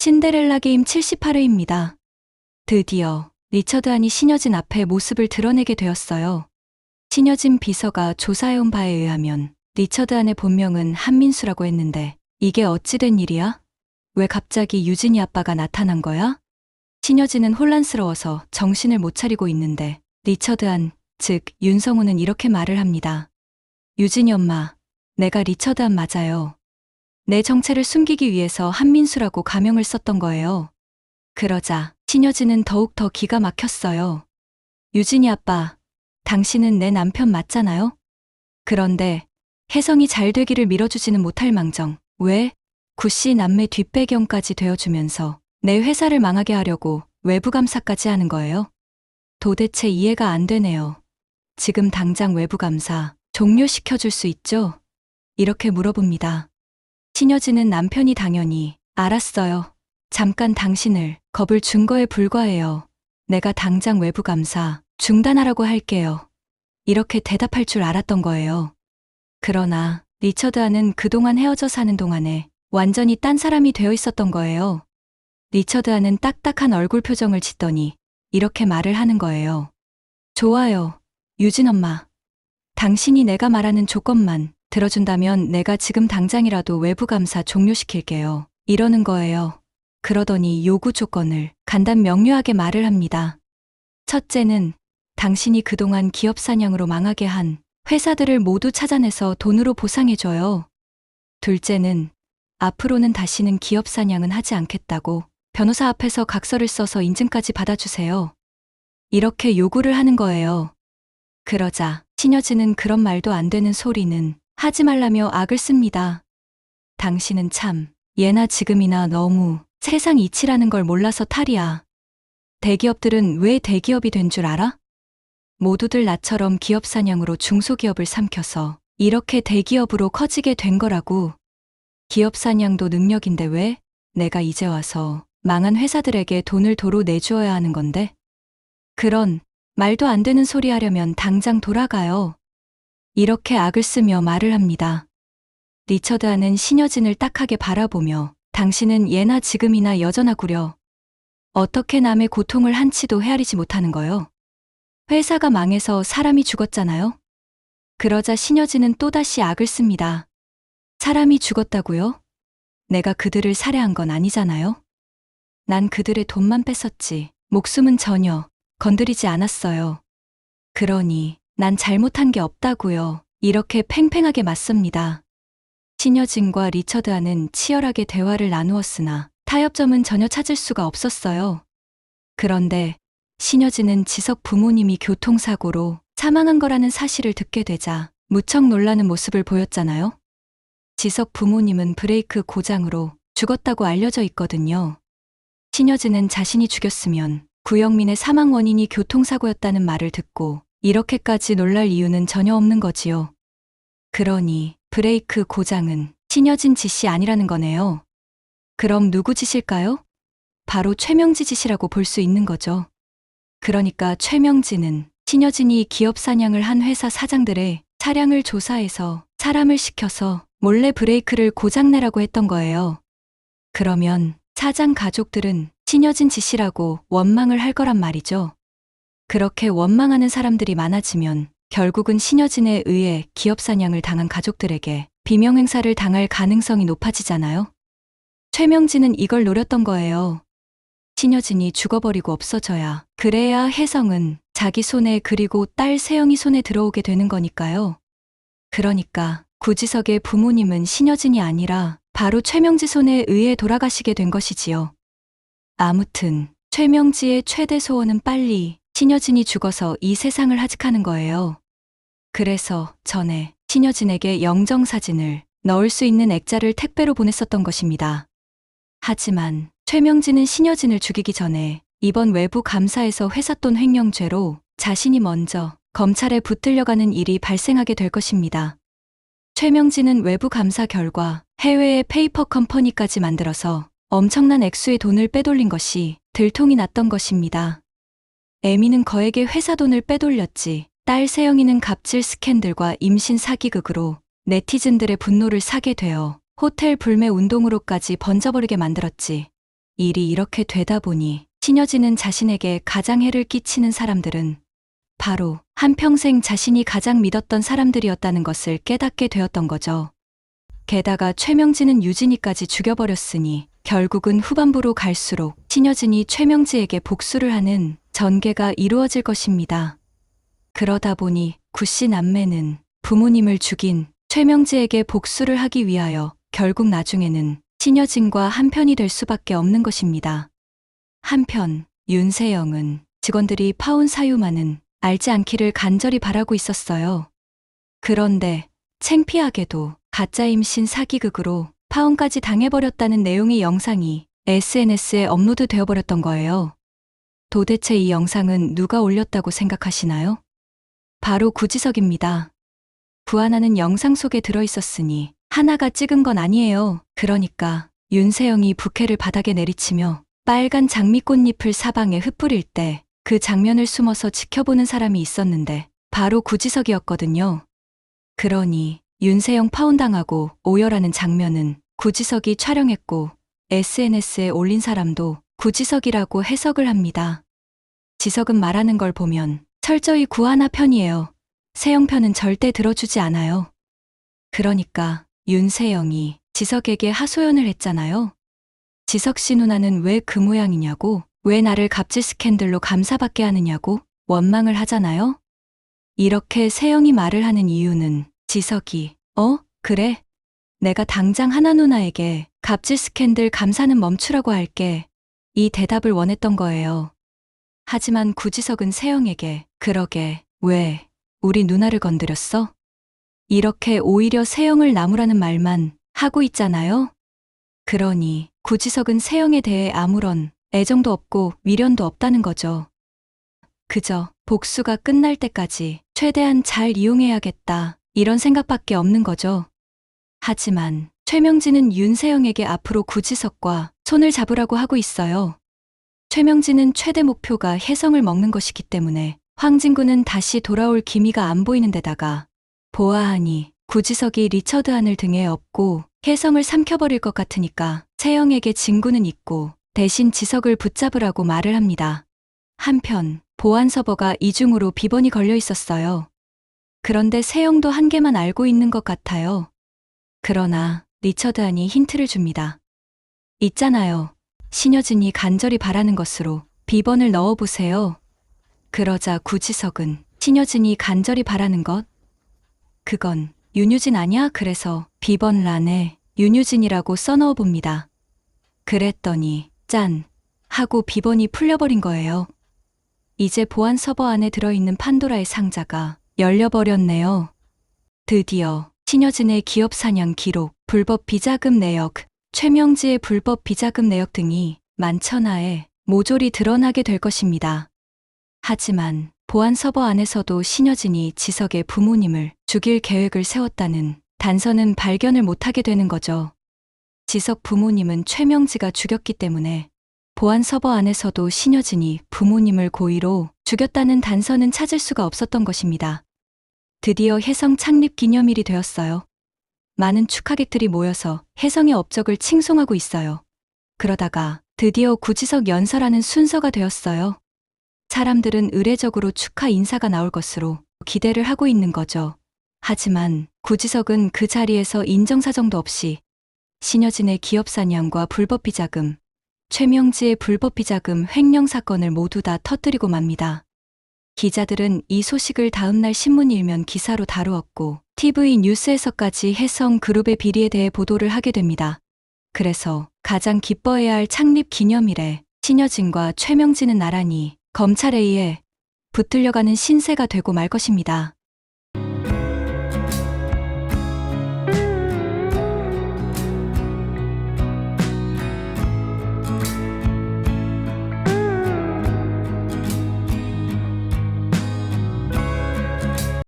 신데렐라 게임 78회입니다. 드디어 리처드 안이 신여진 앞에 모습을 드러내게 되었어요. 신여진 비서가 조사해온 바에 의하면 리처드 안의 본명은 한민수라고 했는데 이게 어찌된 일이야? 왜 갑자기 유진이 아빠가 나타난 거야? 신여진은 혼란스러워서 정신을 못 차리고 있는데 리처드 안, 즉 윤성우는 이렇게 말을 합니다. 유진이 엄마, 내가 리처드 안 맞아요. 내 정체를 숨기기 위해서 한민수라고 가명을 썼던 거예요. 그러자 신여진은 더욱 더 기가 막혔어요. 유진이 아빠, 당신은 내 남편 맞잖아요? 그런데 혜성이 잘 되기를 밀어주지는 못할 망정, 왜? 구씨 남매 뒷배경까지 되어주면서 내 회사를 망하게 하려고 외부 감사까지 하는 거예요? 도대체 이해가 안 되네요. 지금 당장 외부 감사 종료시켜줄 수 있죠? 이렇게 물어봅니다. 신여진은 남편이 당연히 알았어요. 잠깐 당신을 겁을 준 거에 불과해요. 내가 당장 외부 감사 중단하라고 할게요. 이렇게 대답할 줄 알았던 거예요. 그러나 리처드와는 그동안 헤어져 사는 동안에 완전히 딴 사람이 되어 있었던 거예요. 리처드와는 딱딱한 얼굴 표정을 짓더니 이렇게 말을 하는 거예요. 좋아요. 유진 엄마. 당신이 내가 말하는 조건만 들어준다면 내가 지금 당장이라도 외부 감사 종료시킬게요. 이러는 거예요. 그러더니 요구 조건을 간단 명료하게 말을 합니다. 첫째는 당신이 그동안 기업 사냥으로 망하게 한 회사들을 모두 찾아내서 돈으로 보상해줘요. 둘째는 앞으로는 다시는 기업 사냥은 하지 않겠다고 변호사 앞에서 각서를 써서 인증까지 받아주세요. 이렇게 요구를 하는 거예요. 그러자 신여진은 그런 말도 안 되는 소리는 하지 말라며 악을 씁니다. 당신은 참 예나 지금이나 너무 세상 이치라는 걸 몰라서 탈이야. 대기업들은 왜 대기업이 된 줄 알아? 모두들 나처럼 기업 사냥으로 중소기업을 삼켜서 이렇게 대기업으로 커지게 된 거라고. 기업 사냥도 능력인데 왜 내가 이제 와서 망한 회사들에게 돈을 도로 내주어야 하는 건데? 그런 말도 안 되는 소리 하려면 당장 돌아가요. 이렇게 악을 쓰며 말을 합니다. 리처드하는 신여진을 딱하게 바라보며 당신은 예나 지금이나 여전하구려. 어떻게 남의 고통을 한치도 헤아리지 못하는 거요? 회사가 망해서 사람이 죽었잖아요? 그러자 신여진은 또다시 악을 씁니다. 사람이 죽었다고요? 내가 그들을 살해한 건 아니잖아요? 난 그들의 돈만 뺐었지. 목숨은 전혀 건드리지 않았어요. 그러니 난 잘못한 게 없다고요. 이렇게 팽팽하게 맞섭니다. 신여진과 리처드와는 치열하게 대화를 나누었으나 타협점은 전혀 찾을 수가 없었어요. 그런데 신여진은 지석 부모님이 교통사고로 사망한 거라는 사실을 듣게 되자 무척 놀라는 모습을 보였잖아요. 지석 부모님은 브레이크 고장으로 죽었다고 알려져 있거든요. 신여진은 자신이 죽였으면 구영민의 사망 원인이 교통사고였다는 말을 듣고 이렇게까지 놀랄 이유는 전혀 없는 거지요. 그러니 브레이크 고장은 신여진 짓이 아니라는 거네요. 그럼 누구 짓일까요? 바로 최명지 짓이라고 볼 수 있는 거죠. 그러니까 최명지는 신여진이 기업 사냥을 한 회사 사장들의 차량을 조사해서 사람을 시켜서 몰래 브레이크를 고장내라고 했던 거예요. 그러면 사장 가족들은 신여진 짓이라고 원망을 할 거란 말이죠. 그렇게 원망하는 사람들이 많아지면 결국은 신여진에 의해 기업 사냥을 당한 가족들에게 비명 행사를 당할 가능성이 높아지잖아요. 최명진은 이걸 노렸던 거예요. 신여진이 죽어버리고 없어져야 그래야 혜성은 자기 손에 그리고 딸 세영이 손에 들어오게 되는 거니까요. 그러니까 구지석의 부모님은 신여진이 아니라 바로 최명지 손에 의해 돌아가시게 된 것이지요. 아무튼 최명지의 최대 소원은 빨리 신여진이 죽어서 이 세상을 하직하는 거예요. 그래서 전에 신여진에게 영정 사진을 넣을 수 있는 액자를 택배로 보냈었던 것입니다. 하지만 최명진은 신여진을 죽이기 전에 이번 외부 감사에서 회삿돈 횡령죄로 자신이 먼저 검찰에 붙들려가는 일이 발생하게 될 것입니다. 최명진은 외부 감사 결과 해외의 페이퍼 컴퍼니까지 만들어서 엄청난 액수의 돈을 빼돌린 것이 들통이 났던 것입니다. 에미는 거액의 회사 돈을 빼돌렸지 딸 세영이는 갑질 스캔들과 임신 사기극으로 네티즌들의 분노를 사게 되어 호텔 불매 운동으로까지 번져버리게 만들었지. 일이 이렇게 되다 보니 신여진은 자신에게 가장 해를 끼치는 사람들은 바로 한평생 자신이 가장 믿었던 사람들이었다는 것을 깨닫게 되었던 거죠. 게다가 최명진은 유진이까지 죽여버렸으니 결국은 후반부로 갈수록 신여진이 최명지에게 복수를 하는 전개가 이루어질 것입니다. 그러다 보니 구씨 남매는 부모님을 죽인 최명지에게 복수를 하기 위하여 결국 나중에는 신여진과 한편이 될 수밖에 없는 것입니다. 한편 윤세영은 직원들이 파혼 사유만은 알지 않기를 간절히 바라고 있었어요. 그런데 창피하게도 가짜 임신 사기극으로 파혼까지 당해버렸다는 내용의 영상이 SNS에 업로드 되어버렸던 거예요. 도대체 이 영상은 누가 올렸다고 생각하시나요? 바로 구지석입니다. 부하나는 영상 속에 들어있었으니 하나가 찍은 건 아니에요. 그러니까 윤세영이 부케를 바닥에 내리치며 빨간 장미꽃잎을 사방에 흩뿌릴 때 그 장면을 숨어서 지켜보는 사람이 있었는데 바로 구지석이었거든요. 그러니 윤세영 파혼당하고 오열하는 장면은 구지석이 촬영했고 SNS에 올린 사람도 구지석이라고 해석을 합니다. 지석은 말하는 걸 보면 철저히 구하나 편이에요. 세영 편은 절대 들어주지 않아요. 그러니까 윤세영이 지석에게 하소연을 했잖아요. 지석 씨 누나는 왜 그 모양이냐고, 왜 나를 갑질 스캔들로 감사받게 하느냐고 원망을 하잖아요. 이렇게 세영이 말을 하는 이유는 지석이, 어, 그래. 내가 당장 하나 누나에게 갑질 스캔들 감사는 멈추라고 할게. 이 대답을 원했던 거예요. 하지만 구지석은 세영에게, 그러게, 왜, 우리 누나를 건드렸어? 이렇게 오히려 세영을 나무라는 말만 하고 있잖아요? 그러니 구지석은 세영에 대해 아무런 애정도 없고 미련도 없다는 거죠. 그저 복수가 끝날 때까지 최대한 잘 이용해야겠다 이런 생각밖에 없는 거죠. 하지만 최명진은 윤세영에게 앞으로 구지석과 손을 잡으라고 하고 있어요. 최명진은 최대 목표가 혜성을 먹는 것이기 때문에 황진구는 다시 돌아올 기미가 안 보이는 데다가 보아하니 구지석이 리처드 안을 등에 업고 혜성을 삼켜버릴 것 같으니까 세영에게 진구는 있고 대신 지석을 붙잡으라고 말을 합니다. 한편 보안 서버가 이중으로 비번이 걸려 있었어요. 그런데 세영도 한 개만 알고 있는 것 같아요. 그러나 리처드 안이 힌트를 줍니다. 있잖아요. 신여진이 간절히 바라는 것으로 비번을 넣어보세요. 그러자 구지석은 신여진이 간절히 바라는 것? 그건 윤유진 아니야? 그래서 비번란에 윤유진이라고 써넣어 봅니다. 그랬더니 짠 하고 비번이 풀려버린 거예요. 이제 보안 서버 안에 들어있는 판도라의 상자가 열려버렸네요. 드디어 신여진의 기업 사냥 기록, 불법 비자금 내역, 최명지의 불법 비자금 내역 등이 만천하에 모조리 드러나게 될 것입니다. 하지만 보안 서버 안에서도 신여진이 지석의 부모님을 죽일 계획을 세웠다는 단서는 발견을 못하게 되는 거죠. 지석 부모님은 최명지가 죽였기 때문에 보안 서버 안에서도 신여진이 부모님을 고의로 죽였다는 단서는 찾을 수가 없었던 것입니다. 드디어 혜성 창립 기념일이 되었어요. 많은 축하객들이 모여서 혜성의 업적을 칭송하고 있어요. 그러다가 드디어 구지석 연설하는 순서가 되었어요. 사람들은 의례적으로 축하 인사가 나올 것으로 기대를 하고 있는 거죠. 하지만 구지석은 그 자리에서 인정사정도 없이 신여진의 기업 사냥과 불법 비자금, 최명지의 불법 비자금 횡령 사건을 모두 다 터뜨리고 맙니다. 기자들은 이 소식을 다음날 신문 일면 기사로 다루었고 TV 뉴스에서까지 해성 그룹의 비리에 대해 보도를 하게 됩니다. 그래서 가장 기뻐해야 할 창립 기념일에 신여진과 최명진은 나란히 검찰에 의해 붙들려가는 신세가 되고 말 것입니다.